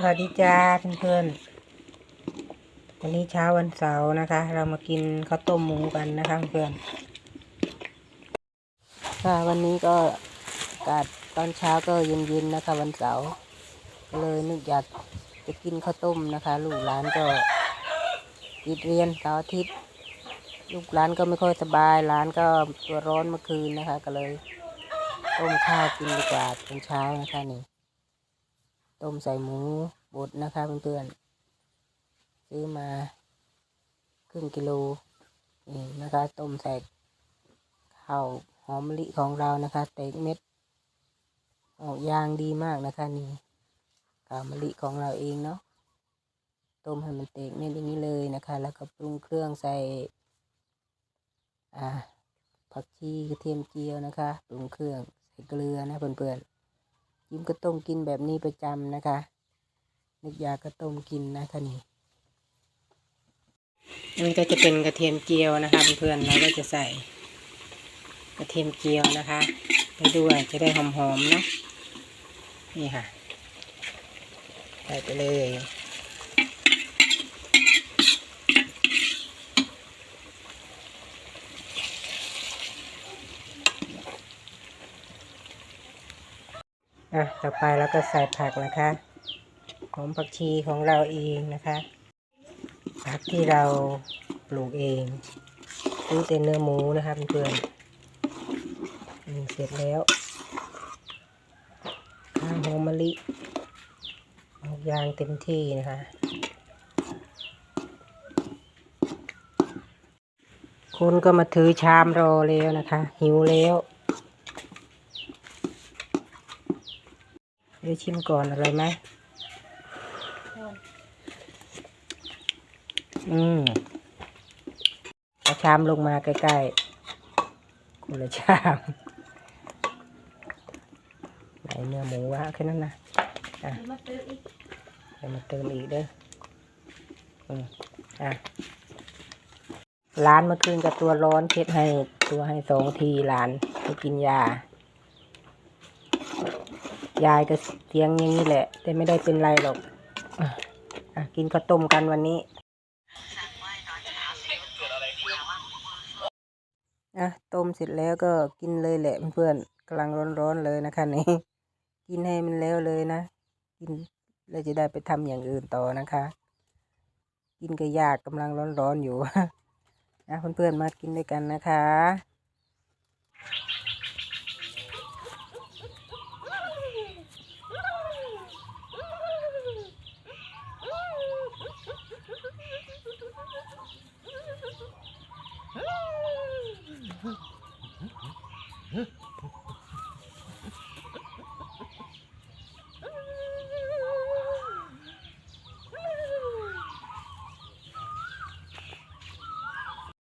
สวัสดีจ้าเพื่อนๆ วันนี้เช้าวันเสาร์นะคะ เรามากินข้าวต้มหมูกันนะคะเพื่อนค่ะวันนี้ก็อากาศตอนเช้าก็เย็นๆนะคะ วันเสาร์เลยนึกอยากจะกินข้าวต้มนะคะ ลูกหลานก็ติดเรียนเสาร์อาทิตย์ลูกหลานก็ไม่ค่อยสบายหลานก็ตัวร้อนเมื่อคืนนะคะ ก็เลยต้มข้าวกินดีกว่าตอนเช้านะคะนี่ ต้มใส่หมูบดนะคะเพื่อนๆซื้อมาครึ่งกิโลนี่นะคะ ต้มใส่ข้าวหอมมะลิของเรานะคะเต็กเม็ดออกยางดีมากนะคะนี่ข้าวมะลิของเราเองเนาะต้มให้มันเต็กเม็ดอย่างนี้เลยนะคะ แล้วก็ปรุงเครื่องใส่อ่าผักชีกระเทียมเจียวนะคะปรุงเครื่องใส่เกลือนะเพื่อนๆ ยิ้มก็ต้มกินแบบนี้ประจำนะคะ นึกอยากก็ต้มกินนะคะนี่มันก็จะเป็นกระเทียมเจียวนะคะเพื่อนๆเราก็จะใส่กระเทียมเจียวนะคะไปด้วยจะได้หอมๆเนาะนี่ค่ะใส่ไปเลย อะต่อไปแล้วก็ใส่ผักนะคะหอมผักชีของเราเองนะคะ ผักที่เราปลูกเองซื้อแต่เนื้อหมูนะคะเพื่อนๆเสร็จแล้วข้าวหอมมะลิออกยางเต็มที่นะคะคนก็มาถือชามรอแล้วนะคะ หิวแล้ว เดี๋ยวชิมก่อนอร่อยไหมอืมเอาชามลงมาใกล้ๆคนละชามไหนเนื้อหมูวะแค่นั้นนะอะเดี๋ยวมาเติมอีกเด้ออืมอะร้านเมื่อคืนกับตัวร้อนเช็ดให้ตัวให้สองทีหลานให้กินยา ยายก็เสียงอย่างนี้แหละ แต่ไม่ได้เป็นไรหรอกอะกินข้าวต้มกันวันนี้อะต้มเสร็จแล้วก็กินเลยแหละเพื่อนกำลังร้อนๆเลยนะคะนี่กินให้มันแล้วเลยนะ กินแล้วจะได้ไปทำอย่างอื่นต่อนะคะ กินก็ยากกำลังร้อนๆอยู่นะเพื่อนๆมากินด้วยกันนะคะ เ